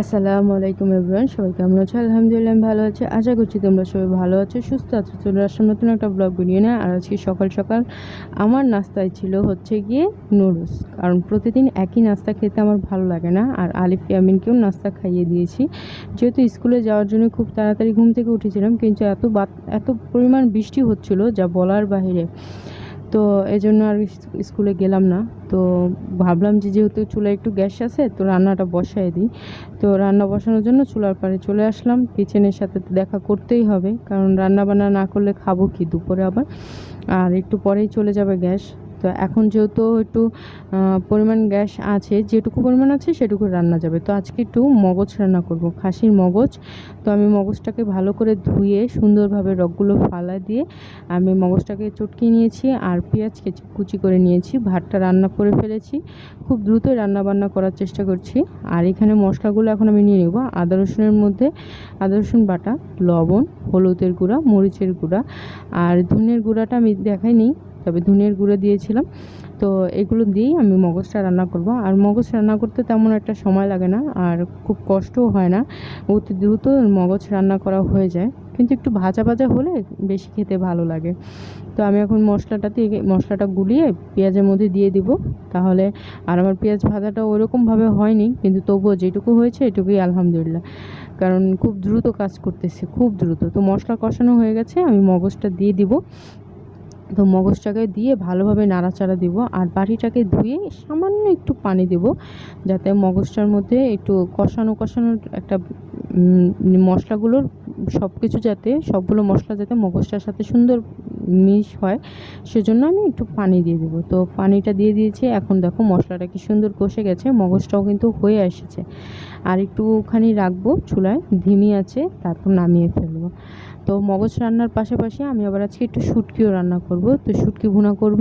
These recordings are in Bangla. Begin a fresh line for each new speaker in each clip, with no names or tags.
আসসালামু আলাইকুম এভরিওয়ান, সবাই কেমন আছো? আলহামদুলিল্লাহ ভালো আছি। আশা করছি তোমরা সবাই ভালো আছো, সুস্থ আছো। চলে আসলাম নতুন একটা ব্লগ ভিডিও না আর আজকে সকাল সকাল আমার নাস্তায় ছিল হচ্ছে গিয়ে নুডলস কারণ প্রতিদিন একই নাস্তা খেতে আমার ভালো লাগে না। আর আলিফ ইয়ামিনকেও নাস্তা খাইয়ে দিয়েছি। যেহেতু স্কুলে যাওয়ার জন্য খুব তাড়াতাড়ি ঘুম থেকে উঠেছিলাম, কিন্তু এত বাত এত পরিমাণ বৃষ্টি হচ্ছিল যা বলার বাইরে তো এই জন্য আর স্কুলে গেলাম না। তো ভাবলাম যে যেহেতু চুলায় একটু গ্যাস আছে, তো রান্নাটা বসাই দিই। তো রান্না বসানোর জন্য চুলার পাড়ে চলে আসলাম। কিচেনের সাথে দেখা করতেই হবে, কারণ রান্না বান্না না করলে খাব কি দুপুরে আবার। আর একটু পরেই চলে যাবে গ্যাস। তো এখন যেহেতু একটু পরিমাণ গ্যাস আছে, যেটুকু পরিমাণ আছে সেটুকু রান্না যাবে। তো আজকে একটু মগজ রান্না করব, খাসির মগজ। তো আমি মগজটাকে ভালো করে ধুয়ে সুন্দরভাবে রগগুলো ফালা দিয়ে আমি মগজটাকে চটকে নিয়েছি আর পেঁয়াজ কেচি কুচি করে নিয়েছি, ভাতটা রান্না করে ফেলেছি। খুব দ্রুতই রান্না বান্না করার চেষ্টা করছি। আর এখানে মশলাগুলো এখন আমি নিয়ে নেব, আদা রসুনের মধ্যে, আদা রসুন বাটা, লবণ, হলুদের গুঁড়া, মরিচের গুঁড়া। আর ধনের গুঁড়াটা আমি দেখাইনি তবে ধনের গুঁড়ো দিয়েছিলাম। তো এগুলো দিয়েই আমি মগজটা রান্না করব। আর মগজ রান্না করতে তেমন একটা সময় লাগে না, আর খুব কষ্টও হয় না। অতি দ্রুত মগজ রান্না করা হয়ে যায়। কিন্তু একটু ভাজা ভাজা হলে বেশি খেতে ভালো লাগে। তো আমি এখন মশলাটা দিয়ে মশলাটা গুলিয়ে পেঁয়াজের মধ্যে দিয়ে দিব। তাহলে আর আমার পেঁয়াজ ভাজাটা ওরকমভাবে হয়নি, কিন্তু তবুও যেটুকু হয়েছে এটুকুই আলহামদুলিল্লাহ। কারণ খুব দ্রুত কাজ করতেছে, খুব দ্রুত। তো মশলা কষানো হয়ে গেছে, আমি মগজটা দিয়ে দিব। তো মগজটাকে দিয়ে ভালোভাবে নাড়াচাড়া দিব আর বাটিটাকে ধুয়ে সামান্য একটু পানি দেব যাতে মগজটার মধ্যে একটু কষানো কষানোর একটা মশলাগুলোর সব কিছু যাতে, সবগুলো মশলা যাতে মগজটার সাথে সুন্দর মিশ হয়, সেজন্য আমি একটু পানি দিয়ে দেবো। তো পানিটা দিয়ে দিয়েছি, এখন দেখো মশলাটা কি সুন্দর কষে গেছে, মগজটাও কিন্তু হয়ে এসেছে। আর একটুখানি রাখব, চুলায়, ধিমি আছে, তারপর নামিয়ে ফেলব। তো মগজ রান্নার পাশাপাশি আমি আবার আজকে একটু শুটকিও রান্না করব। তো শুটকি ভুনা করব।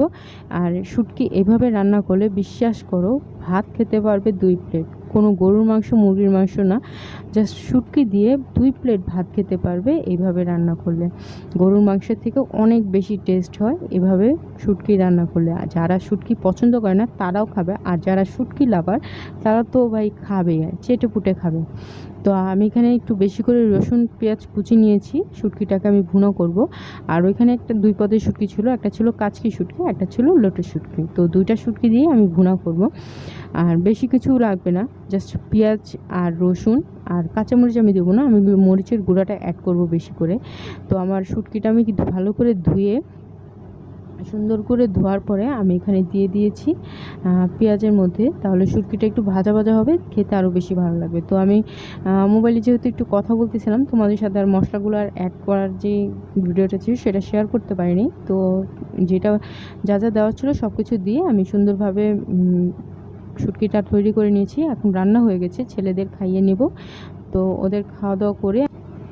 আর শুটকি এভাবে রান্না করলে বিশ্বাস করো, ভাত খেতে পারবে দুই প্লেট কোনো গরুর মাংস, মুরগির মাংস না। জাস্ট শুটকি দিয়ে দুই প্লেট ভাত খেতে পারবে এইভাবে রান্না করলে। গরুর মাংসের থেকে অনেক বেশি টেস্ট হয় এভাবে শুটকি রান্না করলে। আর যারা শুটকি পছন্দ করে না, তারাও খাবে। আর যারা শুটকি লাভার তারা তো ভাই খাবে চেটে পুটে খাবে। তো আমি এখানে একটু বেশি করে রসুন, পেঁয়াজ কুচি নিয়েছি। শুটকিটাকে আমি ভুনো করব। আর ওইখানে একটা দুই পদের শুটকি ছিল, একটা ছিল কাচকি শুটকি, একটা ছিল লোটের শুটকি। তো দুইটা শুটকি দিয়ে আমি ভুনা করব। আর বেশি কিছু লাগবে না, জাস্ট পেঁয়াজ আর রসুন আর কাঁচামরিচ আমি দেবো না, আমি মরিচের গুঁড়াটা অ্যাড করব বেশি করে। তো আমার শুটকিটা আমি কিন্তু ভালো করে ধুয়ে সুন্দর করে ধোয়ার পরে আমি এখানে দিয়ে দিয়েছি পেঁয়াজের মধ্যে। তাহলে শুটকিটা একটু ভাজা ভাজা হবে খেতে আরও বেশি ভালো লাগবে। তো আমি মোবাইলে যেহেতু একটু কথা বলতেছিলাম তোমাদের সাথে আর মশলাগুলো আর অ্যাড করার যে ভিডিওটা ছিল সেটা শেয়ার করতে পারিনি। তো যেটা যা যা দেওয়া ছিল সব কিছু দিয়ে আমি সুন্দরভাবে উম, শুটকিটা তৈরি করে নিয়েছি। এখন রান্না হয়ে গেছে ছেলেদের খাইয়ে নেব। তো ওদের খাওয়া দাওয়া করে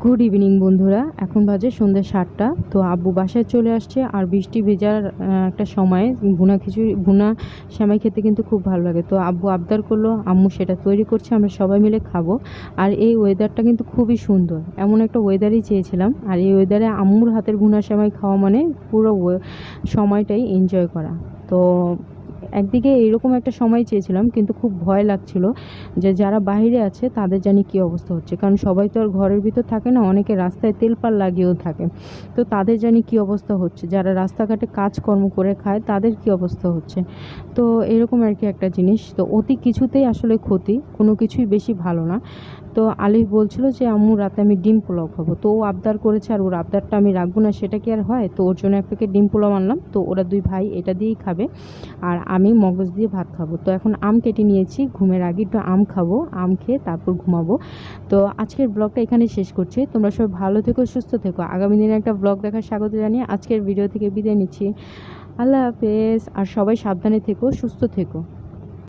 গুড ইভিনিং বন্ধুরা। এখন বাজে সন্ধ্যে সাতটা। তো আব্বু বাসায় চলে আসছে আর বৃষ্টি ভেজার একটা সময়। ভুনা খিচুড়ি, ভুনা সেমাই খেতে কিন্তু খুব ভালো লাগে। তো আব্বু আবদার করল, আম্মু সেটা তৈরি করছে, আমরা সবাই মিলে খাব। আর এই ওয়েদারটা কিন্তু খুবই সুন্দর। এমন একটা ওয়েদারই চেয়েছিলাম। আর এই ওয়েদারে আম্মুর হাতের ভুনা সেমাই খাওয়া মানে পুরো সময়টাই এনজয় করা। তো একদিকে এরকম একটা সময় চেয়েছিলাম, কিন্তু খুব ভয় লাগছিল যে যারা বাইরে আছে তাদের জানি কী অবস্থা হচ্ছে। কারণ সবাই তো আর ঘরের ভিতর থাকে না, অনেকে রাস্তায় তেলপাল লাগিয়েও থাকে। তো তাদের জানি কী অবস্থা হচ্ছে? যারা রাস্তাঘাটে কাজকর্ম করে খায়, তাদের কী অবস্থা হচ্ছে? তো এরকম আর কি একটা জিনিস। তো অতি কিছুতেই আসলে ক্ষতি, কোনো কিছুই বেশি ভালো না। তো আলিফ বলছিল যে, আম্মু, রাতে আমি ডিম পোলাও খাব। তো ও আবদার করেছে আর ওর আবদারটা আমি রাখব না, সেটা কি আর হয়? তো ওর জন্য এক প্যাকেট ডিম পোলাও আনলাম। তো ওরা দুই ভাই এটা দিয়েই খাবে। আর আমি মগজ দিয়ে ভাত খাব। তো এখন আম কেটে নিয়েছি, ঘুমের আগে একটু আম খাব, আম খেয়ে তারপর ঘুমাবো। তো আজকের ব্লগটা এখানে শেষ করছি। তোমরা সবাই ভালো থেকো, সুস্থ থেকো। আগামী দিনে একটা ব্লগ দেখার স্বাগত জানিয়ে আজকের ভিডিও থেকে বিদায় নিচ্ছি। আল্লাহ হাফেজ। আর সবাই সাবধানে থেকো, সুস্থ থেকো।